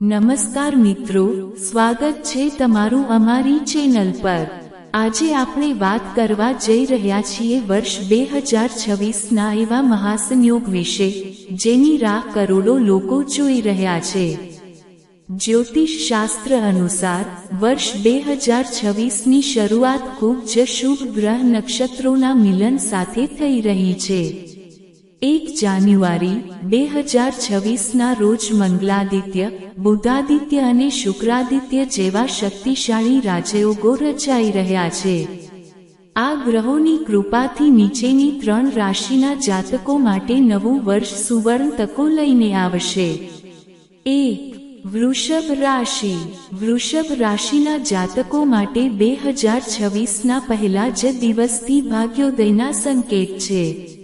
નમસ્કાર મિત્રો, સ્વાગત છે તમારું અમારી ચેનલ પર. આજે આપણે વાત કરવા જઈ રહ્યા છીએ વર્ષ બે હજાર છવ્વીસના એવા મહાસંયોગ વિશે, જેની રાહ કરોડો લોકો જોઈ રહ્યા છે. જ્યોતિષ શાસ્ત્ર અનુસાર, વર્ષ બે હજાર છવ્વીસની શરૂઆત ખૂબ જ શુભ ગ્રહ નક્ષત્રોના મિલન સાથે થઈ રહી છે. એક જાન્યુઆરી, બે હજાર છવ્વીસના રોજ મંગલાદિત્ય બુધાદિત્ય અને શુક્રાદિત્ય જેવા શક્તિશાળી રાજયોગો રચાઈ રહ્યા છે. આ ગ્રહોની કૃપાથી નીચેની ત્રણ રાશિના જાતકો માટે નવું વર્ષ સુવર્ણ તકો લઈને આવશે. એક, વૃષભ રાશિ. વૃષભ રાશિના જાતકો માટે બે હજાર છવ્વીસના પહેલા જ દિવસથી ભાગ્યોદયના સંકેત છે.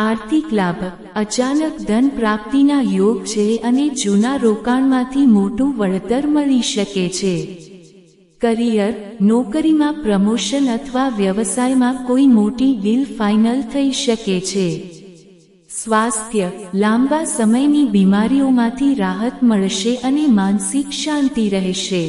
આર્થિક લાભ, અચાનક ધન પ્રાપ્તિના યોગ છે અને જૂના રોકાણમાંથી મોટું વળતર મળી શકે છે. કરિયર, નોકરીમાં પ્રમોશન અથવા વ્યવસાયમાં કોઈ મોટી ડીલ ફાઇનલ થઈ શકે છે. સ્વાસ્થ્ય, લાંબા સમયની બીમારીઓમાંથી રાહત મળશે અને માનસિક શાંતિ રહેશે.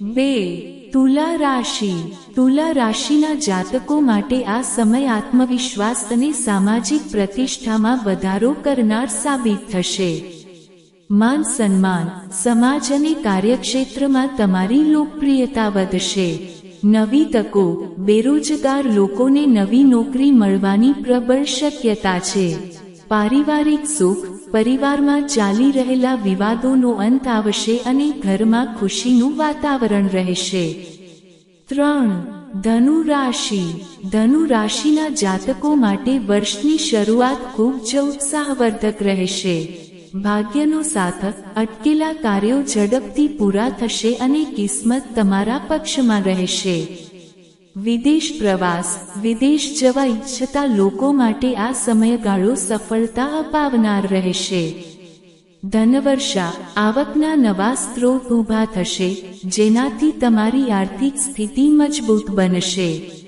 બે તુલા રાશિ. તુલા રાશિના જાતકો માટે આ સમય આત્મવિશ્વાસ અને સામાજિક પ્રતિષ્ઠામાં વધારો કરનાર સાબિત થશે. માન સન્માન. સમાજ અને કાર્યક્ષેત્રમાં તમારી લોકપ્રિયતા વધશે. નવી તકો. બેરોજગાર લોકોને નવી નોકરી મળવાની પ્રબળ શક્યતા છે. પારિવારિક સુખ. પરિવારમાં ચાલી રહેલા વિવાદોનો અંત આવશે અને ઘરમાં ખુશીનું વાતાવરણ રહેશે. ત્રણ, ધનુ રાશિ. ધનુ રાશિના જાતકો માટે વર્ષની શરૂઆત ખૂબ જ ઉત્સાહવર્ધક રહેશે. ભાગ્યનો સાથ અટકેલા કાર્યો ઝડપથી પૂરા થશે અને કિસ્મત તમારા પક્ષમાં રહેશે. વિદેશ પ્રવાસ, વિદેશ જવા ઈચ્છતા લોકો માટે આ સમયગાળો સફળતા અપાવનાર રહેશે. ધનવર્ષા, આવકના નવા સ્ત્રોત ઊભા થશે, જેનાથી તમારી આર્થિક સ્થિતિ મજબૂત બનશે.